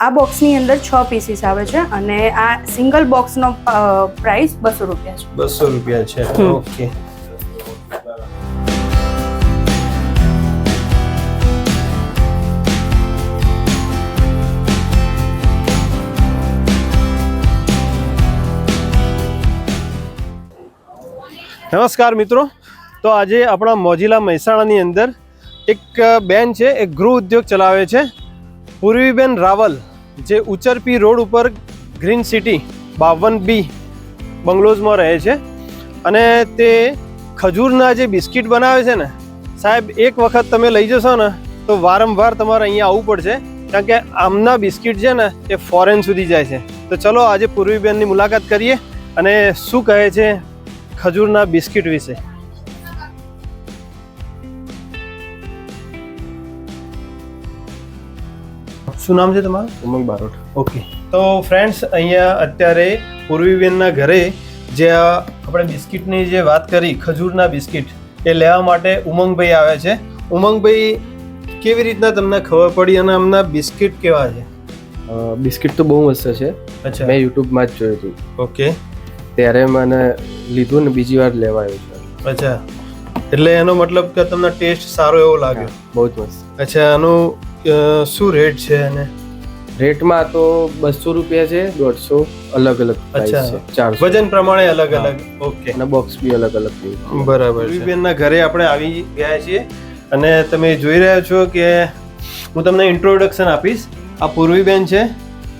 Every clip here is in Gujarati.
આ બોક્સની અંદર છ પીસીસ આવે છે અને આ સિંગલ બોક્સનો પ્રાઇસ બસો રૂપિયા છે. બસો રૂપિયા છે. ઓકે. નમસ્કાર મિત્રો. તો આજે આપણા મોજીલા મહેસાણાની અંદર એક બેન છે એ ગૃહ ઉદ્યોગ ચલાવે છે. પૂર્વીબેન રાવલ, જે ઉચરપી રોડ ઉપર ગ્રીન સિટી બાવન બી બંગલોઝમાં રહે છે અને તે ખજૂરના જે બિસ્કિટ બનાવે છે ને, સાહેબ, એક વખત તમે લઈ જશો ને, તો વારંવાર તમારે અહીંયા આવવું પડશે, કારણ કે આમના બિસ્કિટ છે ને, એ ફોરેન સુધી જાય છે. તો ચલો, આજે પૂર્વીબેનની મુલાકાત કરીએ અને શું કહે છે ખજૂરના બિસ્કિટ વિશે. શું નામ છે તમારું? ઉમંગ બારોટ. ઓકે તો ફ્રેન્ડ્સ અહીંયા અત્યારે પૂર્વીબેનના ઘરે જે આપણે બિસ્કિટની જે વાત કરી ખજૂરના બિસ્કિટ એ લેવા માટે ઉમંગભાઈ આવ્યા છે. ઉમંગભાઈ કેવી રીતના તમને ખબર પડી અને આમના બિસ્કિટ કેવા છે? બિસ્કિટ તો બહુ મસ્ત છે. અચ્છા. મેં યુટ્યુબમાં જ જોયું હતું. ઓકે ત્યારે મને લીધું ને બીજી વાર લેવા આવ્યું છે. અચ્છા. એટલે એનો મતલબ કે તમને ટેસ્ટ સારો એવો લાગ્યો. બહુ જ મસ્ત. અચ્છા આનું અ, શું રેટ છે અને રેટમાં તો બસો રૂપિયા છે દોઢસો અલગ અલગ અચ્છા. છે વજન પ્રમાણે અલગ અલગ ઓકે. અને બોક્સ બી અલગ અલગ છે બરાબર બેનના ઘરે આપણે આવી ગયા છીએ અને તમે જોઈ રહ્યા છો કે હું તમને ઇન્ટ્રોડક્શન આપીશ. આ પૂર્વીબેન છે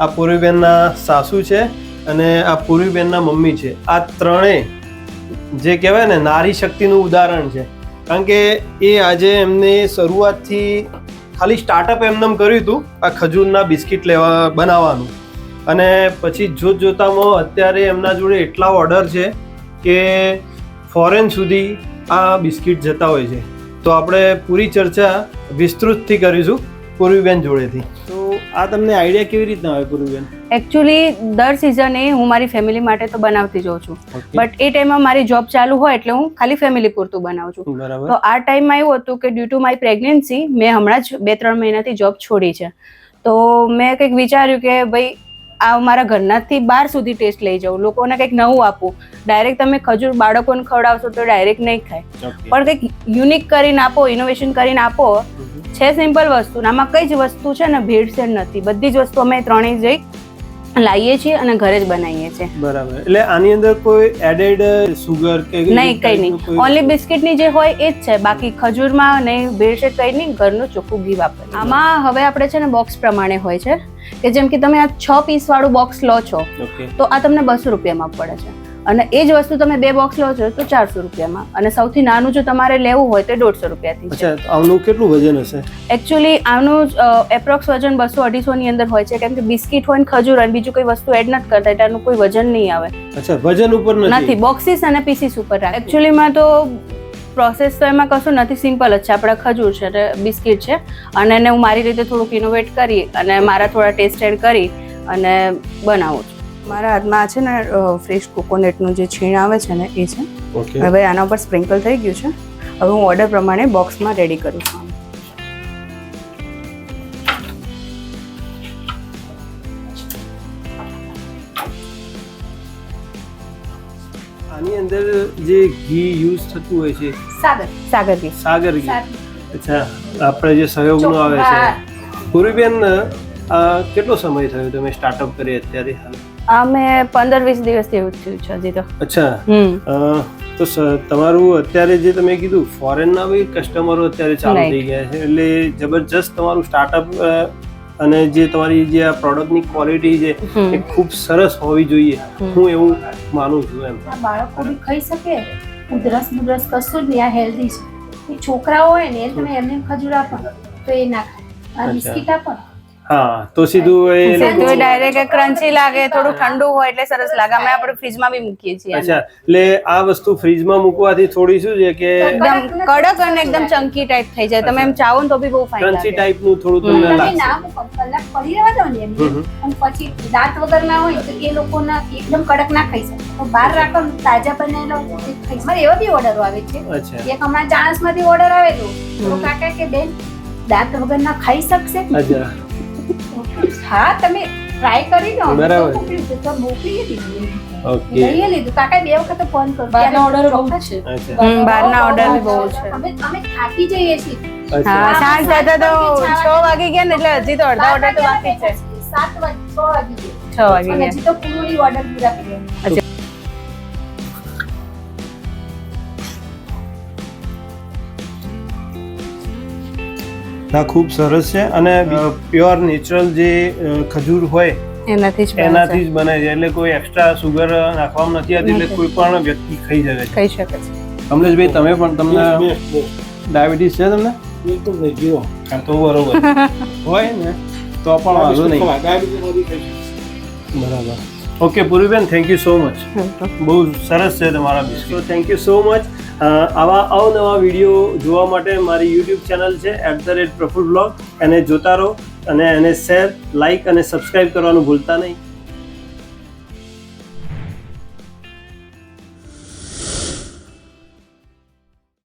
આ પૂર્વીબેનના સાસુ છે અને આ પૂર્વીબેનના મમ્મી છે. આ ત્રણેય જે કહેવાય ને નારી શક્તિનું ઉદાહરણ છે. કારણ કે એ આજે એમને શરૂઆતથી ખાલી સ્ટાર્ટઅપ એમનેમ કર્યું હતું, આ ખજૂરના બિસ્કિટ લેવા બનાવવાનું. અને પછી જોત જોતામાં અત્યારે એમના જોડે એટલા ઓર્ડર છે કે ફોરેન સુધી આ બિસ્કિટ જતા હોય છે. તો આપણે પૂરી ચર્ચા વિસ્તૃતથી કરીશું પૂર્વીબેન જોડેથી. તો આ તમને આઈડિયા કેવી રીતના આવે પૂર્વીબેન એકચ્યુઅલી દર સિઝને હું મારી ફેમિલી માટે તો બનાવતી જ હોઉં છું. બટ એ ટાઈમમાં મારી જોબ ચાલુ હોય એટલે હું ખાલી ફેમિલી પૂરતું બનાવું છું. તો આ ટાઈમમાં એવું હતું કે ડ્યુ ટુ માય પ્રેગ્નન્સી મેં હમણાં જ બે ત્રણ મહિનાથી જોબ છોડી છે. તો મેં કંઈક વિચાર્યું કે ભાઈ આ મારા ઘરનાથી બહાર સુધી ટેસ્ટ લઈ જાઉં. લોકોને કંઈક નવું આપું. ડાયરેક્ટ તમે ખજૂર બાળકોને ખવડાવશો તો ડાયરેક્ટ નહીં ખાય. પણ કંઈક યુનિક કરીને આપો ઇનોવેશન કરીને આપો. છે સિમ્પલ વસ્તુ આમાં કઈ જ વસ્તુ છે ને ભેળસેળ નથી. બધી જ વસ્તુ અમે ત્રણેય જઈ લાવીએ છીએ અને ઘરે જ બનાવીએ છીએ. બરાબર. એટલે આની અંદર કોઈ એડેડ સુગર કે નહીં કઈ નહીં. ઓનલી બિસ્કિટની જે હોય એ જ છે. બાકી ખજૂરમાં નહીં ભેળસેળ કઈ નહીં ઘરનું ચોખ્ખું ઘી વાપરીએ. આમાં હવે આપણે છે ને બોક્સ પ્રમાણે હોય છે કે જેમ કે તમે આ છ પીસ વાળું બોક્સ લો છો તો આ તમને બસો રૂપિયામાં પડે છે. અને એ જ વસ્તુ તમે બે બોક્સ લો છો તો ચારસો રૂપિયામાં. અને સૌથી નાનું જો તમારે લેવું હોય તો દોઢસો રૂપિયાથી અચ્છા આનું કેટલું વજન હશે? એકચ્યુઅલી આનું એપ્રોક્સ વજન બસો અઢીસો ની અંદર હોય છે. કેમ કે બિસ્કિટ હોય ને ખજૂર અને બીજું કોઈ વસ્તુ એડ નથી કરતા એટલે આનું કોઈ વજન નહીં આવે. અચ્છા વજન ઉપર નથી? બોક્સિસ અને પીસીસ ઉપર એકચ્યુઅલીમાં તો પ્રોસેસ તો એમાં કશું નથી સિમ્પલ જ છે. આપણા ખજૂર છે અને બિસ્કિટ છે. અને એને હું મારી રીતે થોડુંક ઇનોવેટ કરી અને મારા થોડા ટેસ્ટ એડ કરી અને બનાવું છું. મારા હાથમાં આ છે ને ફ્રેશ કોકોનટનું જે છીણ આવે છે ને એ છે. હવે આના ઉપર સ્પ્રિંકલ થઈ ગયું છે. હવે હું ઓર્ડર પ્રમાણે બોક્સમાં રેડી કરું છું. આની અંદર જે ઘી યુઝ થતું હોય છે. સાગર. સાગર ઘી. સાગર ઘી. અચ્છા આપણે જે સહયોગનું આવે છે. પૂર્વીબેન આ કેટલો સમય થયો તમે સ્ટાર્ટઅપ કરી અત્યારે? હાલ આ મેં પંદર વીસ દિવસથી એવું થયું છે હજી તો. અચ્છા. તો તમારું અત્યારે જે તમે કીધું ફોરેનના બી કસ્ટમરો અત્યારે ચાલુ થઈ ગયા છે. એટલે જબરજસ્ત તમારું સ્ટાર્ટઅપ અને જે તમારી જે આ પ્રોડક્ટની ક્વોલિટી છે એ ખૂબ સરસ હોવી જોઈએ. હું એવું માનું છું એમ. બાળકો બી ખાઈ શકે. ઉધરસ મુધરસ કશું જ નહીં આ હેલ્ધી છે. છોકરાઓ હોય ને તમે એમને ખજૂરા પણ તો એ ના ખાય. આ બિસ્કિટ ને હા તો સીધું એ સીધું ડાયરેક્ટ ક્રન્ચી લાગે થોડું ઠંડુ હોય એટલે સરસ લાગે. અમે આપણે ફ્રીજમાં બી મૂકીએ છીએ અચ્છા એટલે આ વસ્તુ ફ્રીજમાં મૂકવાથી થોડી શું છે કે એકદમ કડક અને એકદમ ચંકી ટાઈપ થઈ જાય. તમે એમ ચાવો ને તો બી બહુ ફાઇન ક્રન્ચી ટાઈપનું થોડું તમને લાગે ના મૂકો કલાક પડી રહેવા દો ને. અને પછી દાંત વગર ના હોય તો એ લોકોના એકદમ કડક ના ખાઈ શકે. તો બહાર રાખો તાજા બનેલો. મારે એવા બી ઓર્ડર આવે છે. અચ્છા. એક હમણાં ચાણસમાંથી ઓર્ડર આવેલો તો કાકા કે બેન દાંત વગર ના ખાઈ શકશે? અચ્છા. હા તમે ટ્રાય કરી લો બરાબર. તો મોકલી દીધું. ઓકે. લઈએ લીધું. કાકા બે વખત ફોન કરો. બહારના ઓર્ડર બહુ છે. બહારના ઓર્ડર બહુ છે. અમે અમે થાકી જઈએ છીએ. હા સાંજ થતા તો છ વાગી. ગયા ને એટલે હજી તો અડધા ઓર્ડર તો બાકી છે. સાત વાગે છ વાગી ગયા. છ વાગી ગયા. હજી તો પૂરી ઓર્ડર પૂરા કર્યા. આ ખૂબ સરસ છે અને પ્યોર નેચરલ જે ખજૂર હોય એનાથી જ બને એનાથી છે. જ બને છે. એટલે કોઈ એક્સ્ટ્રા સુગર નાખવામાં નથી આવતી એટલે કોઈ પણ વ્યક્તિ ખાઈ શકે છે. કહી શકે છે. કમલેશભાઈ તમે પણ તમને ડાયાબિટીસ છે તમને? બિલકુલ નહીં જીરો તો બરોબર. હોય ને તો પણ વાંધો નહીં. બરાબર. Okay Puriben thank you so much બહુ સરસ છે તમારા biscuit. Thank you so much આવા અવનવા વીડિયો જોવા માટે મારી યુટ્યુબ ચેનલ છે at the rate Praful blog. એને જોતા રહો અને એને શેર લાઇક અને સબસ્ક્રાઇબ કરવાનું ભૂલતા નહીં.